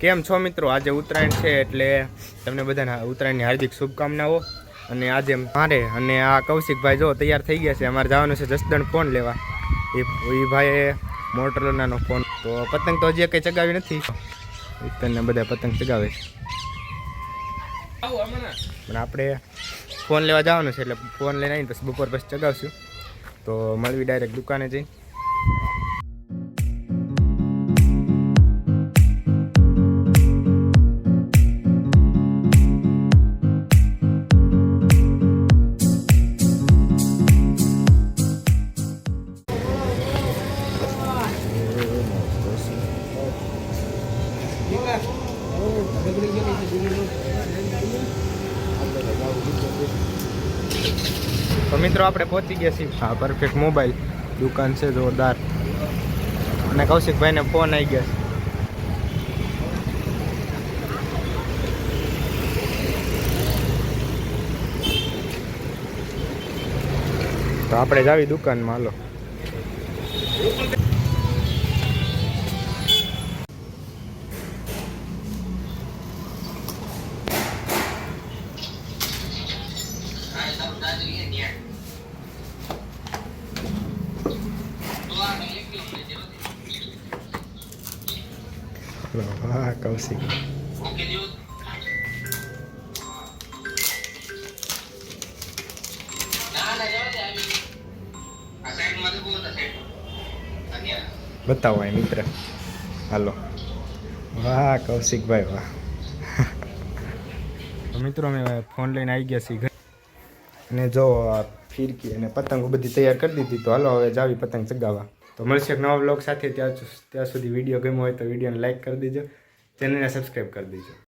કેમ છો મિત્રો? આજે ઉત્તરાયણ છે એટલે તમને બધાને ઉત્તરાયણની હાર્દિક શુભકામનાઓ. અને આજે મારે અને આ કૌશિકભાઈ જો તૈયાર થઈ ગયા છે, અમારે જવાનું છે જસદણ ફોન લેવા. એ એ ભાઈએ મોટરનાનો ફોન તો પતંગ તો હજી કંઈ ચગાવી નથી. તને બધા પતંગ ચગાવે પણ આપણે ફોન લેવા જવાનું છે એટલે ફોન લઈને આવીને પછી બપોર પછી ચગાવશું. તો મળવી ડાયરેક્ટ દુકાને જઈને. તો મિત્રો, આપણે પહોંચી ગયા છીએ. હા પરફેક્ટ મોબાઈલ દુકાન છે, જોરદાર. અને કૌશિકભાઈને ફોન આવી ગયા છે. તો આપણે જ આવી દુકાનમાં, હાલો. હા કૌશિક બતાવો એ મિત્ર. હાલો. વાહ, કૌશિકભાઈ, વાહ. મિત્રો, અમે ફોન લઈને આવી ગયા છીએ અને જો ફિરકી અને પતંગો બધી તૈયાર કરી દીધી, તો હાલો હવે જાવી પતંગ ચગાવવા. તો મળશે એક નવા બ્લોગ સાથે, ત્યાં ત્યાં સુધી વીડિયો ગમ્યો હોય તો વિડીયોને લાઇક કરી દેજો ચેનલને સબસ્ક્રાઈબ કરી દેજો.